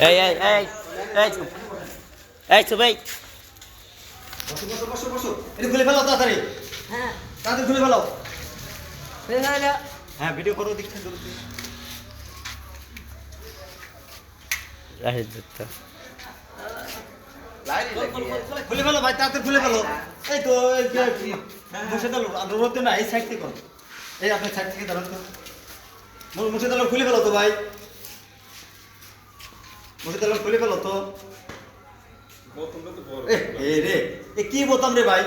এই এই এই এই চুপ এই চুপ এই বসো বসো বসো বসো। এটা খুলে ফেলো তাড়াতাড়ি। হ্যাঁ। তাড়াতাড়ি খুলে ফেলো। হয়ে হ্যাঁ ভিডিও করো জলদি যুক্ত খুলে ফেলো ভাই তাড়াতাড়ি খুলে ফেলো। এই তো মুছে দিল রোদ না এই সাইড থেকে। করো এই আপনার সাইড থেকে ধরুন তো। মু- মুছে দিল খুলে ফেলো তো ভাই। মুছে দিল খুলে ফেলো তো। এ, রে এ কি বোতাম রে ভাই?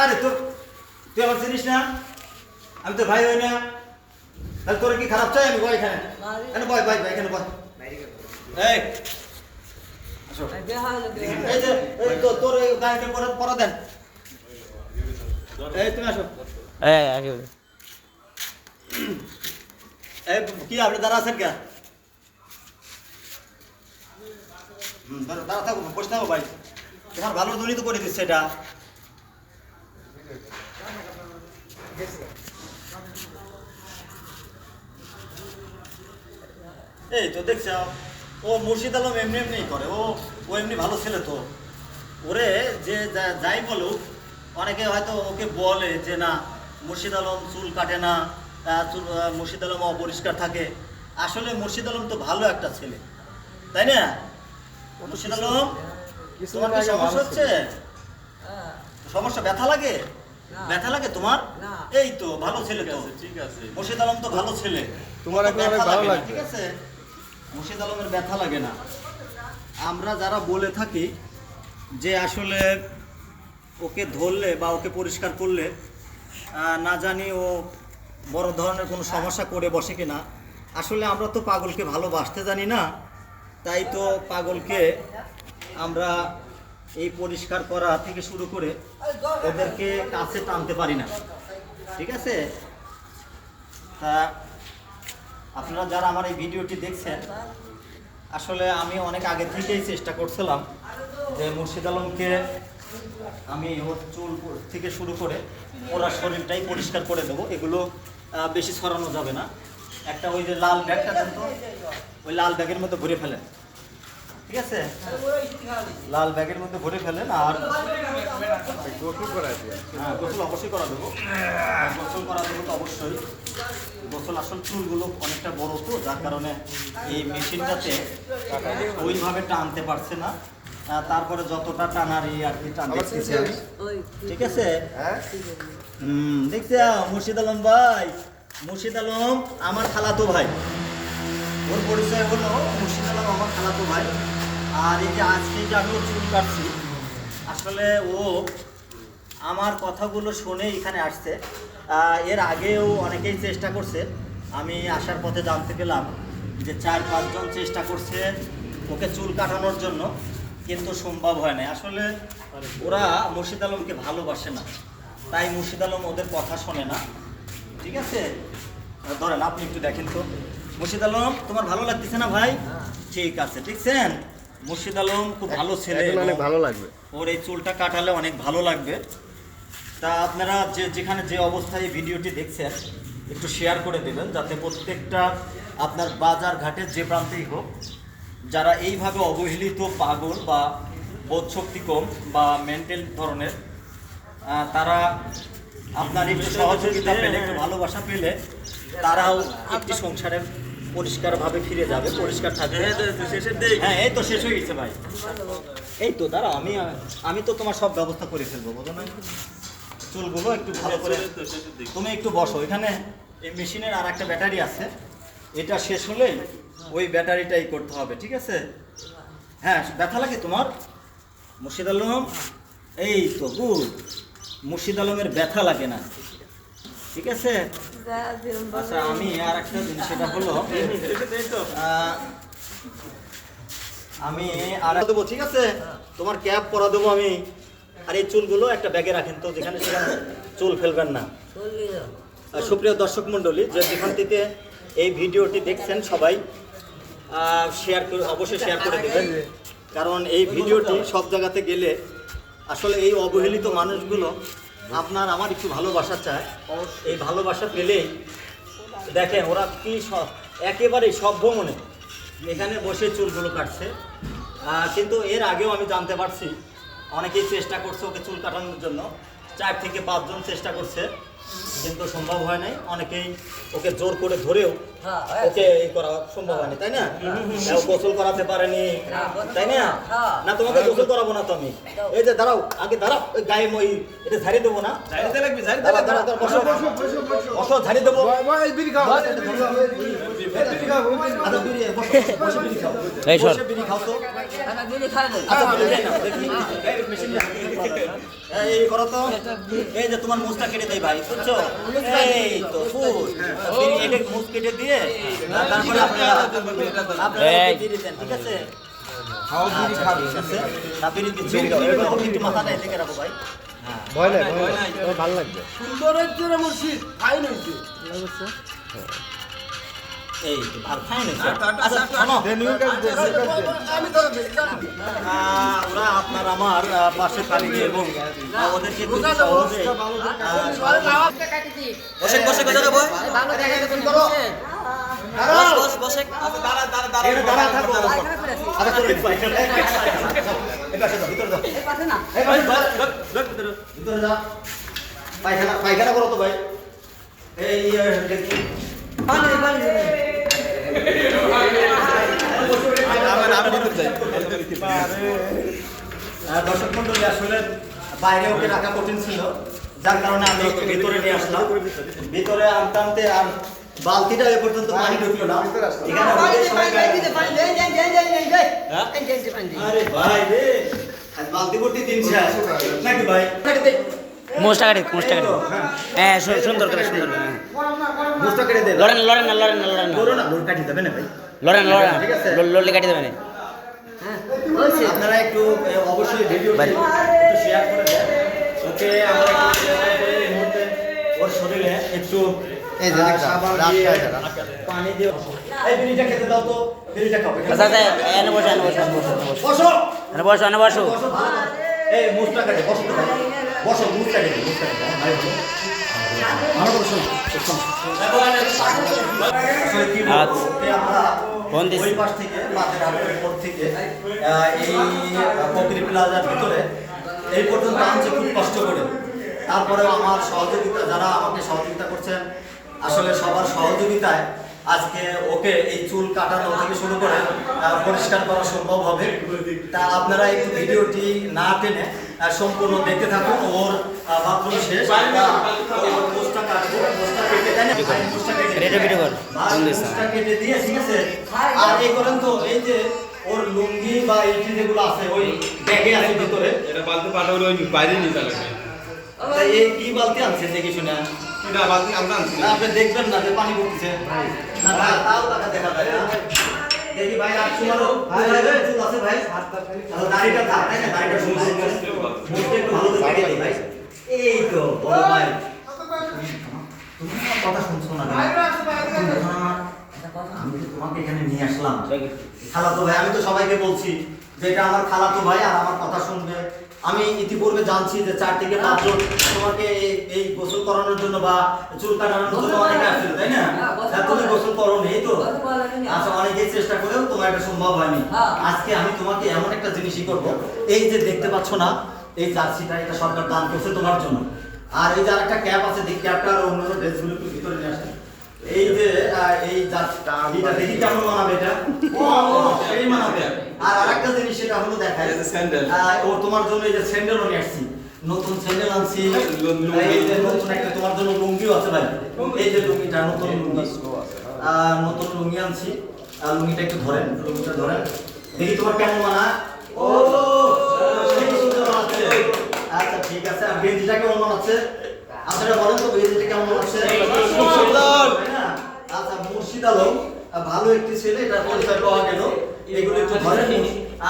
আরে তোর তুই আমার চিনিস না? আমি তো ভাই হই না। তাহলে তোর কি খারাপ চাই আমি বয় এখানে? এখানে বয় ভাই ভাই এখানে বয় এই। হয়ে গেল এই যে এই তো তোর এই গাড়িটা পরে পরে দেন। এই তুমি আসো। এই একেবারে এই কি আপনি দাঁড়া আছেন কে? দাঁড়া থাকো, বসে থাকো ভাই। তোমার ভালো জন্যই তো করে দিচ্ছে এটা। এই তো দেখছ, ও মুর্শিদ আলম এমনি এমনি করে, ও ও এমনি ভালো ছেলে তো। ওরে যে যাই বলুক, অনেকে হয়তো ওকে বলে যে না, মুর্শিদ আলম চুল কাটে না চুল মুর্শিদ আলম অপরিষ্কার থাকে। আসলে মুর্শিদ আলম তো ভালো একটা ছেলে, তাই না? তোমার কি সমস্যা হচ্ছে? সমস্যা ব্যথা লাগে? ব্যথা লাগে তোমার? এই তো ভালো ছেলে তো। ঠিক আছে মুর্শিদ আলম তো ভালো ছেলে। তোমার ব্যথা লাগে না, ঠিক আছে? মুর্শিদ আলমের ব্যথা লাগে না। আমরা যারা বলে থাকি যে আসলে ওকে ধরলে বা ওকে পরিষ্কার করলে না জানি ও বড় ধরনের কোনো সমস্যা করে বসে কিনা। আসলে আমরা তো পাগলকে ভালোবাসতে জানি না। তাই তো পাগলকে আমরা এই পরিষ্কার করা থেকে শুরু করে ওদেরকে কাছে টানতে পারি না। ঠিক আছে? তা আপনারা যারা আমার এই ভিডিওটি দেখছেন, আসলে আমি অনেক আগে থেকেই চেষ্টা করছিলাম যে মুর্শিদ আলমকে আমি ওর চুল থেকে শুরু করে ওরা শরীরটাই পরিষ্কার করে দেবো। এগুলো বেশি ছড়ানো যাবে না। একটা ওই যে লাল ব্যাগটা ওই লাল ব্যাগের মধ্যে ভরে ফেলেন। ঠিক আছে? লাল ব্যাগের মধ্যে ভরে ফেলেন আর গোসল করা হ্যাঁ গোসল অবশ্যই করা দেবো। গোসল করা দেবো তো অবশ্যই। গোসল আসল চুলগুলো অনেকটা বড় তো যার কারণে এই মেশিনটাতে ওইভাবে টানতে পারছে না। তারপরে যতটা টানার এই আর কি টান দেখতেছে ঠিক আছে? হ্যাঁ? হুম দেখছে মুর্শিদ আলম ভাই। মুর্শিদ আলম আমার খালাতো ভাই। ওর পরিচয় হলো মুর্শিদ আলম আমার খালাতো ভাই। আর এই যে আজকে যে আমি ওর চুল কাটছি, আসলে ও আমার কথাগুলো শুনে এখানে আসছে। এর আগেও অনেকেই চেষ্টা করছে। আমি আসার পথে জানতে পেলাম যে চার, পাঁচজন চেষ্টা করছে ওকে চুল কাটানোর জন্য, কিন্তু সম্ভব হয় না আসলে ওরা মুর্শিদ আলমকে ভালোবাসে না, তাই মুর্শিদ আলম ওদের কথা শোনে না। ঠিক আছে? ধরেন, আপনি একটু দেখেন তো। মুর্শিদ আলম তোমার ভালো লাগতেছে না ভাই? ঠিক আছে ঠিকছেন মুর্শিদ আলম খুব ভালো ছেলে অনেক ভালো লাগবে। ওর এই চুলটা কাটালে অনেক ভালো লাগবে। তা আপনারা যে যেখানে যে অবস্থায় ভিডিওটি দেখছেন একটু শেয়ার করে দেবেন যাতে প্রত্যেকটা আপনার বাজার ঘাটের যে প্রান্তেই হোক যারা এইভাবে অবহেলিত পাগল বা বোধশক্তি কম বা মেন্টাল ধরনের তারা আপনার একটু সহযোগিতা পেলে একটু ভালোবাসা পেলে তারাও একটি সংসারের পরিষ্কারভাবে ফিরে যাবে পরিষ্কার থাকবে। হ্যাঁ এই তো শেষ হয়ে গেছে ভাই। এই তো দাঁড়া আমি আমি তো তোমার সব ব্যবস্থা করে ফেলব বুঝো না? চুলগুলো একটু ভালো করে তুমি একটু বসো এখানে এই মেশিনের আর একটা ব্যাটারি আছে। এটা শেষ হলেই ওই ব্যাটারিটাই করতে হবে ঠিক আছে? হ্যাঁ ব্যথা লাগে তোমার? মুর্শিদ আলম? এই তো গুড। মুর্শিদ আলমের ব্যথা লাগে না ঠিক আছে? আচ্ছা আমি আর একটা হলো আমি আর দেবো, ঠিক আছে? তোমার ক্যাব পরা দেবো আমি। আর এই চুলগুলো একটা ব্যাগে রাখেন তো, যেখানে সেখানে চুল ফেলবেন না। সুপ্রিয় দর্শক মণ্ডলী, যে যেখান থেকে এই ভিডিওটি দেখছেন সবাই শেয়ার করে, অবশ্যই শেয়ার করে দেবেন। কারণ এই ভিডিওটি সব জায়গাতে গেলে আসলে এই অবহেলিত মানুষগুলো আপনার আমার একটু ভালোবাসা চায় এই ভালোবাসা পেলেই দেখেন, ওরা কি সব, একেবারেই সভ্য মনে। এখানে বসে চুলগুলো কাটছে। কিন্তু এর আগেও আমি জানতে পারছি, অনেকেই চেষ্টা করছে ওকে চুল কাটানোর জন্য। চার থেকে পাঁচজন চেষ্টা করছে। কিন্তু সম্ভব হয় নাই। অনেকেই ওকে জোর করে ধরেও হ্যাঁ, ওকে এই করা সম্ভব হয়নি তাই না? ও গোসল করাতে পারেনি তাই না? হ্যাঁ। না তোমাকে গোসল করাবো না তো আমি। এই যে দাঁড়াও আগে দাঁড়াও ওই গায়ে মই এটা ঝাড়িয়ে দেবো না। বসো ঝাড়িয়ে দেবো। আচ্ছা। এই সর। বিড়ি খাও তো। বিড়ি খাই না আচ্ছা, দেখি। এই, করো তো। এই যে তোমার মুছটা কেটে দেয় ভাই বুঝছ? এই তো ফুল। এটা মুছ কেটে দিয়ে তারপরে আপনারা ঠিক আছে? ভয় নাই ভয় নাই। ভালো লাগবে। ফাইন হয়েছে আচ্ছা শোনো ওরা আপনার আমার পাশে থাকবে এবং ওদেরকে খুব সহজে বসে বসে কথা দেবো বসে বস দাঁড়া থাকো। আচ্ছা, ভিতরে যাও। ভিতরে যাও। পায়খানা পায়খানা করো তো ভাই এই পানি পানি আহ, দর্শক মন্ডলী আসলে বাইরে ওকে রাখা কঠিন ছিল। যার কারণে আমি একটু ভিতরে নিয়ে আসলাম। ভিতরে আনতে আনতে আর বালতিটা এ পর্যন্ত পানি ঢুকলো না। এখানে আমাদের সবাই হ্যাঁ? আরে ভাই রে। আজ বালতি ভর্তি দিন শেষ। নাকি ভাই? মোষটা কাটে মোষটা কাটে। হ্যাঁ। সু- সুন্দর করে সুন্দর করে। হ্যাঁ। বুঝতে কেটে দে। লড়েন লড়েন না লড়েন না লড়েন না। ধরো না লোর কাটি দেবে না ভাই। লড়েন লড়েন। ঠিক আছে। লড়লে কাটি আপনারা একটু অবশ্যই ভিডিও শেয়ার করে দেন। ওকে আমরা এই মুহূর্তে ওর শরীরে একটু পানি দিয়ে এই বিড়িটা খেতে দাও তো বিড়িটা খাও আচ্ছা আচ্ছা এনে বসো এনে বসো বসো এনে বসো। বসো। এনে বসো এনে বসো। বসো ভালো করে। এই মুখটা কাটে বসো। বসো মুখটা কেটে মুখটা কেটে বসো। আচ্ছা। ওই পাশ থেকে, মাঠের হাটের পর থেকে এই পকরি প্লাজার ভিতরে, এই পর্যন্ত আনছে খুব কষ্ট করে। তারপরেও আমার সহযোগিতা, যারা আমাকে সহযোগিতা করছেন, আসলে সবার সহযোগিতায় আজকে ওকে এই চুল কাটানো থেকে শুরু করে পরিষ্কার করা সম্ভব হবে। তা আপনারা একটু ভিডিওটি না টেনে সম্পূর্ণ দেখতে থাকুন ওর বাথরুম শেষ। কাটবো কেটে কেটে দিয়ে ঠিক আছে? আর এই করেন তো এই যে ওর লুঙ্গি বা এইটি যেগুলো আছে ওই ব্যাগে আছে ভিতরে। এটা বালতি পাঠালে ওই বাইরে লাগবে এই কি বালতি আনছে দেখি শুনে? এটা বালতি আমরা আনছি। না আপনি দেখবেন না যে পানি পড়ছে না তাও টাকা দেখা যায় দেখি ভাই আর তোমারও চুল আছে ভাই। দাড়িটা থাক তাই না? দাড়িটা সুন্দর মুখটা একটু ভালো করে কেটে দিই ভাই। এই তো বড় ভাই। তুমি আমার কথা শুনছো না? আমি তো তোমাকে এখানে নিয়ে আসলাম। খালাতো ভাই আমি তো সবাইকে বলছি যে এটা আমার খালাতো ভাই আর আমার কথা শুনবে। আমি ইতিপূর্বে জানছি যে চার থেকে পাঁচজন তোমাকে এই- গোসল করানোর জন্য বা চুল কাটানোর জন্য অনেকে আসছিল তাই না? তা তুমি গোসল করো এই তো? আচ্ছা অনেকেই চেষ্টা করেও তোমার এটা সম্ভব হয়নি। হ্যাঁ। আজকে আমি তোমাকে এমন একটা জিনিসই করব। এই যে দেখতে পাচ্ছ না এই জার্সিটা এটা সরকার দান করছে তোমার জন্য। আর এই যে আরেকটা ক্যাপ আছে দেখ ক্যাপটা আর অন্যান্য ড্রেসগুলো একটু ভিতরে নিয়ে এই যে এই জার্সিটা এটা দেখি কেমন মানাবে এটা ও সেই মানাবে আর আরেকটা জিনিস সেটা হলো দেখায় এই যে স্যান্ডেল। ও তোমার জন্য এই যে স্যান্ডেলও নিয়ে আসছি নতুন স্যান্ডেল আনছি এই যে নতুন একটা তোমার জন্য লুঙ্গিও আছে ভাই এই যে লুঙ্গিটা নতুন লুঙ্গি নতুন লুঙ্গি আনছি আর লুঙ্গিটা একটু ধরেন লুঙ্গিটা ধরেন দেখি তোমার কেমন মানা ও আচ্ছা ঠিক আছে আর গেঞ্জিটা কেমন মানাচ্ছে আপনারা বলেন তো গেঞ্জিটা কেমন মানাচ্ছে ভালো একটি ছেলে, এটা পাওয়া গেল। এগুলো একটু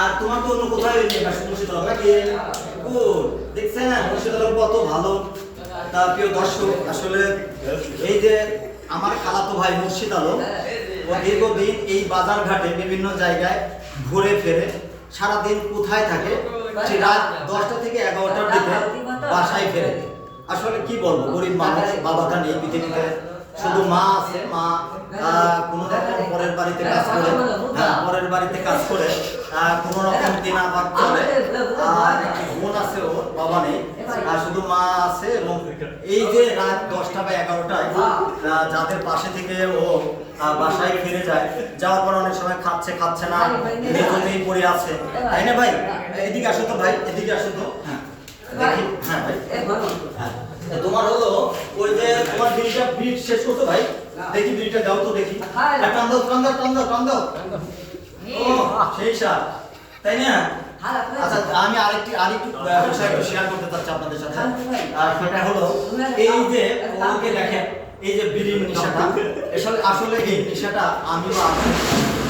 আর তোমার তো অন্য কোথায় কত ভালো। প্রিয় দর্শক, আসলে এই যে আমার খালাতো ভাই মুর্শিদ আলম ও দীর্ঘদিন এই বাজার ঘাটে বিভিন্ন জায়গায় ঘুরে ফেরে, সারাদিন কোথায় থাকে? সে রাত দশটা থেকে এগারোটার দিকে বাসায় ফেরে। আসলে কি বলব, গরিব মানুষ বাবা গান এই পৃথিবীতে শুধু মা আছে মা কোনো রকম পরের বাড়িতে কাজ করে হ্যাঁ, পরের বাড়িতে কাজ করে কোনো রকম দিন আবার চলে আর বোন আছে ওর বাবা নেই আর শুধু মা আছে এবং এই যে রাত দশটা বা এগারোটায় যাদের পাশে থেকে ও বাসায় ফিরে যায় যাওয়ার পর অনেক সময় খাচ্ছে খাচ্ছে না মেঝেতেই পড়ে আছে। তাই না ভাই? এদিকে আসো তো ভাই এদিকে আসো তো। হ্যাঁ হ্যাঁ ভাই। হ্যাঁ। তোমার হলো ওই যে তোমার বিলটা বিল শেষ করতো ভাই? দেখি বিলটা দাও তো দেখি। হ্যাঁ। টান দাও টান দাও ও সেই সার তাই না? আচ্ছা আমি আরেকটি আরেকটু বিষয় শেয়ার করতে চাচ্ছি আপনাদের সাথে। আর সেটা হলো এই যে ওকে দেখেন এই যে বিড়ির নেশাটা আসলে আসলে এই নেশাটা আমিও আমি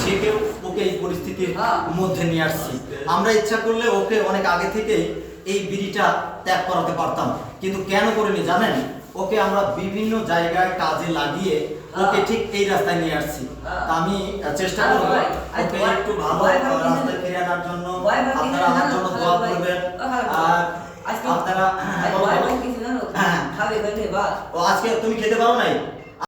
থেকেও ওকে এই পরিস্থিতির মধ্যে নিয়ে আসছি। আমরা ইচ্ছা করলে ওকে অনেক আগে থেকেই এই বিড়িটা ত্যাগ করাতে পারতাম। কিন্তু কেন করিনি জানেন? ওকে আমরা বিভিন্ন জায়গায় কাজে লাগিয়ে ওকে ঠিক এই রাস্তায় নিয়ে আসছি। আমি চেষ্টা করব ওকে একটু ভালো রাস্তায় ফিরে আনার জন্য আপনারা আমার জন্য? দোয়া করবেন। আর আপনারা হ্যাঁ, বলো। হ্যাঁ। ও আজকে তুমি খেতে পারো নাই?